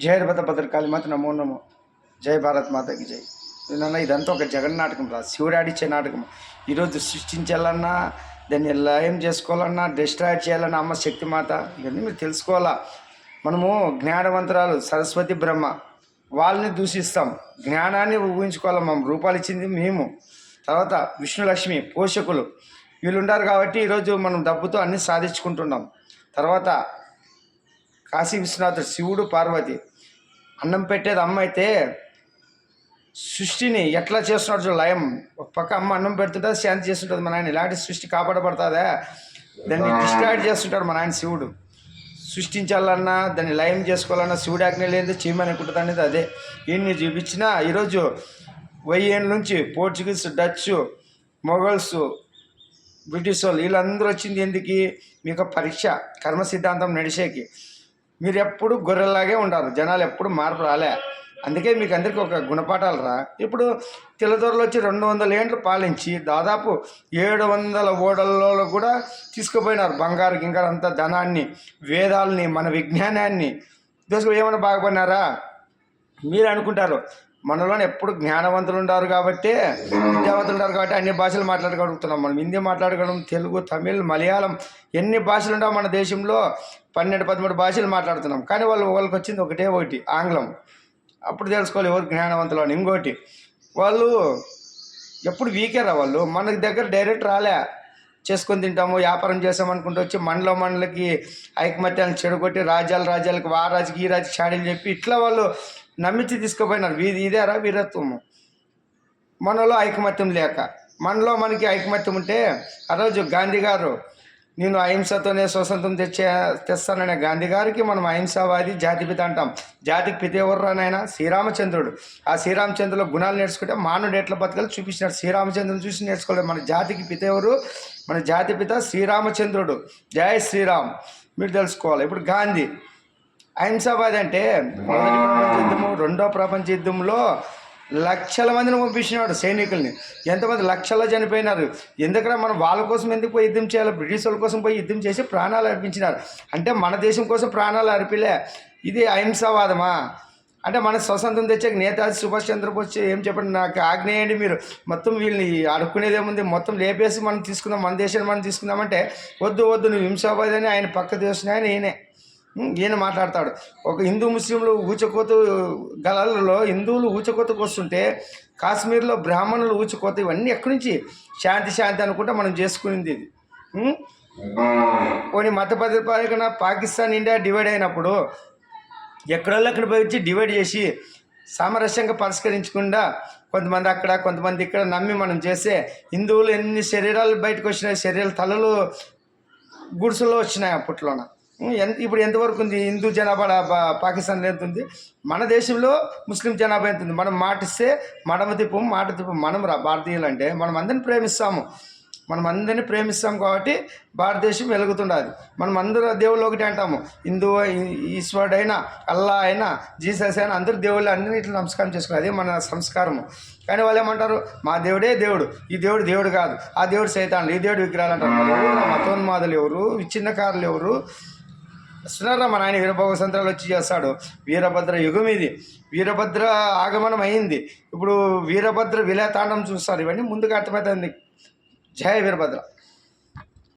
జయ భద్ర భద్రకాళి మాత నమో నమో. జై భారత్ మాతకి జై. నాన్న ఇదంతా ఒక జగన్ నాటకం రా. శివుడు ఆడిచ్చే నాటకం. ఈరోజు సృష్టించాలన్నా దాన్ని లయం చేసుకోవాలన్నా డిస్ట్రాక్ట్ చేయాలన్నా అమ్మ శక్తి మాత. ఇవన్నీ మీరు తెలుసుకోవాలా? మనము జ్ఞానవంతరాలు సరస్వతి బ్రహ్మ. వాళ్ళని దూషిస్తాం. జ్ఞానాన్ని ఊహించుకోవాలి మనం? రూపాలు ఇచ్చింది మేము. తర్వాత విష్ణులక్ష్మి పోషకులు. వీళ్ళుండారు కాబట్టి ఈరోజు మనం డబ్బుతో అన్ని సాధించుకుంటున్నాం. తర్వాత కాశీ విశ్వనాథుడు శివుడు పార్వతి. అన్నం పెట్టేది అమ్మ అయితే సృష్టిని ఎట్లా చేస్తున్నాడు చూడు లయం. ఒక పక్క అమ్మ అన్నం పెడుతుంటుంది శాంతి చేస్తుంటుంది మన ఆయన. ఇలాంటి సృష్టి కాపాడబడుతుందా? దాన్ని డిస్ట్రాక్ట్ చేస్తుంటాడు మన ఆయన శివుడు. సృష్టించాలన్నా దాన్ని లయం చేసుకోవాలన్నా శివుడు ఆజ్ఞ లేదు చీమని అనుకుంటుంది అనేది అదే. ఈయన్ని చూపించినా ఈరోజు వెయ్యి ఏళ్ళ నుంచి పోర్చుగీస్ డచ్ మొఘల్స్ బ్రిటిష్ వాళ్ళు వీళ్ళందరూ వచ్చింది ఎందుకు? మీకు పరీక్ష కర్మ సిద్ధాంతం నడిచేకి. మీరు ఎప్పుడు గొర్రెల్లాగే ఉండారు జనాలు ఎప్పుడు మార్పు రాలే. అందుకే మీకు అందరికీ ఒక గుణపాఠాలు రా. ఇప్పుడు తెల్లదొరలు వచ్చి రెండు వందల ఏండ్లు పాలించి దాదాపు ఏడు వందల ఓడల్లో కూడా తీసుకుపోయినారు బంగారు గింగారు అంతా ధనాన్ని వేదాలని మన విజ్ఞానాన్ని. దోసుకు ఏమైనా బాగుపడినారా? మీరు అనుకుంటారు. మనలోనే ఎప్పుడు జ్ఞానవంతులు ఉంటారు కాబట్టి విద్యావంతులు ఉంటారు కాబట్టి అన్ని భాషలు మాట్లాడగలుగుతున్నాం మనం. హిందీ మాట్లాడగలం తెలుగు తమిళ్ మలయాళం ఎన్ని భాషలు ఉంటావు మన దేశంలో పన్నెండు పదమూడు భాషలు మాట్లాడుతున్నాం. కానీ వాళ్ళు వాళ్ళకి వచ్చింది ఒకటే ఒకటి ఆంగ్లం. అప్పుడు తెలుసుకోవాలి ఎవరు జ్ఞానవంతులు అని. ఇంకోటి వాళ్ళు ఎప్పుడు వీకేరా వాళ్ళు. మన దగ్గర డైరెక్ట్ రాలే. చేసుకొని తింటాము వ్యాపారం చేసామనుకుంటూ వచ్చి మనలో మనలకి ఐకమత్యాలను చెడగొట్టి రాజ్యాలు రాజ్యాలకు ఆ రాజుకి ఈ రాజు చాడీలు చెప్పి ఇట్లా వాళ్ళు నమ్మించి తీసుకుపోయినారు. వీధి ఇదేరా వీరత్వము మనలో ఐకమత్యం లేక మనలో మనకి ఐకమత్యం ఉంటే ఆ రోజు గాంధీ గారు నేను అహింసతోనే స్వతంత్రం తెచ్చే తెస్తాననే గాంధీ గారికి మనం అహింసావాది జాతిపిత అంటాం. జాతికి పిత నాయన? శ్రీరామచంద్రుడు. ఆ శ్రీరామచంద్రుల గుణాలు నేర్చుకుంటే మానవుడు ఎట్లా బతకాలి చూపించినాడు. శ్రీరామచంద్రుని చూసి నేర్చుకోలేదు. మన జాతికి పిత ఎవరు? మన జాతి పిత శ్రీరామచంద్రుడు. జై శ్రీరామ్. మీరు తెలుసుకోవాలి. ఇప్పుడు గాంధీ అహింసాబాద్ అంటే మొదటి ప్రపంచ యుద్ధము రెండో ప్రపంచ యుద్ధంలో లక్షల మందిని పంపించినాడు సైనికుల్ని. ఎంతమంది లక్షల్లో చనిపోయినారు. ఎందుకంటే మనం వాళ్ళ కోసం ఎందుకు పోయి యుద్ధం చేయాలి? బ్రిటిష్ వాళ్ళ కోసం పోయి యుద్ధం చేసి ప్రాణాలు అర్పించినారు. అంటే మన దేశం కోసం ప్రాణాలు అర్పిలే. ఇది అహింసావాదమా? అంటే మన స్వతంత్రం తెచ్చాక నేతాజీ సుభాష్ చంద్రబోస్ ఏం చెప్పండి? నాకు ఆగ్నేయండి మీరు. మొత్తం వీళ్ళని అడుక్కునేది ఏముంది? మొత్తం లేపేసి మనం తీసుకుందాం మన దేశాన్ని మనం తీసుకుందామంటే వద్దు వద్దు నువ్వు హింసాబాద్ అని ఆయన పక్క దేశం ఆయన ఈయనే. ఈయన మాట్లాడతాడు. ఒక హిందూ ముస్లింలు ఊచకోత గలలో హిందువులు ఊచకోతకు వస్తుంటే కాశ్మీర్లో బ్రాహ్మణులు ఊచకోత ఇవన్నీ ఎక్కడి నుంచి? శాంతి శాంతి అనుకుంటే మనం చేసుకునేది ఇది. కొన్ని మత ప్రతిపాదన పాకిస్తాన్ ఇండియా డివైడ్ అయినప్పుడు ఎక్కడోళ్ళు అక్కడ వచ్చి డివైడ్ చేసి సామరస్యంగా పరిష్కరించకుండా కొంతమంది అక్కడ కొంతమంది ఇక్కడ నమ్మి మనం చేస్తే హిందువులు ఎన్ని శరీరాలు బయటకు వచ్చినాయి శరీరాలు తలలు గుడుసులో వచ్చినాయి అప్పట్లోన. ఎంత ఇప్పుడు ఎంతవరకు ఉంది? హిందూ జనాభా పాకిస్తాన్ పాకిస్తాన్లో ఎంత ఉంది మన దేశంలో ముస్లిం జనాభా ఎంత ఉంది మనం మాటిస్తే మడమ తిప్పం మాట తిప్పం. మనం రా భారతీయులు అంటే మనం అందరిని ప్రేమిస్తాము. మనం అందరినీ ప్రేమిస్తాం కాబట్టి భారతదేశం వెలుగుతుండదు మనం అందరూ దేవుళ్ళు ఒకటి అంటాము. హిందూ ఈశ్వరుడైనా అల్లా అయినా జీసస్ అయినా అందరూ దేవుళ్ళు అందరినీ ఇట్లా నమస్కారం చేసుకోవాలి అదే మన సంస్కారము. కానీ వాళ్ళు ఏమంటారు? మా దేవుడే దేవుడు. ఈ దేవుడు దేవుడు కాదు. ఆ దేవుడు సైతాన్లు. ఈ దేవుడు విగ్రహాలు అంటారు. ఎవరు మతోన్మాదులు ఎవరు? విచ్ఛిన్నకారులు ఎవరు? వస్తున్నారా మన ఆయన వీరభోగ సంత్రాలు వచ్చి చేస్తాడు. వీరభద్ర యుగం ఇది. వీరభద్ర ఆగమనం అయింది. ఇప్పుడు వీరభద్ర విలతాండం చూస్తారు. ఇవన్నీ ముందుగా అర్థమవుతుంది. జయ వీరభద్ర.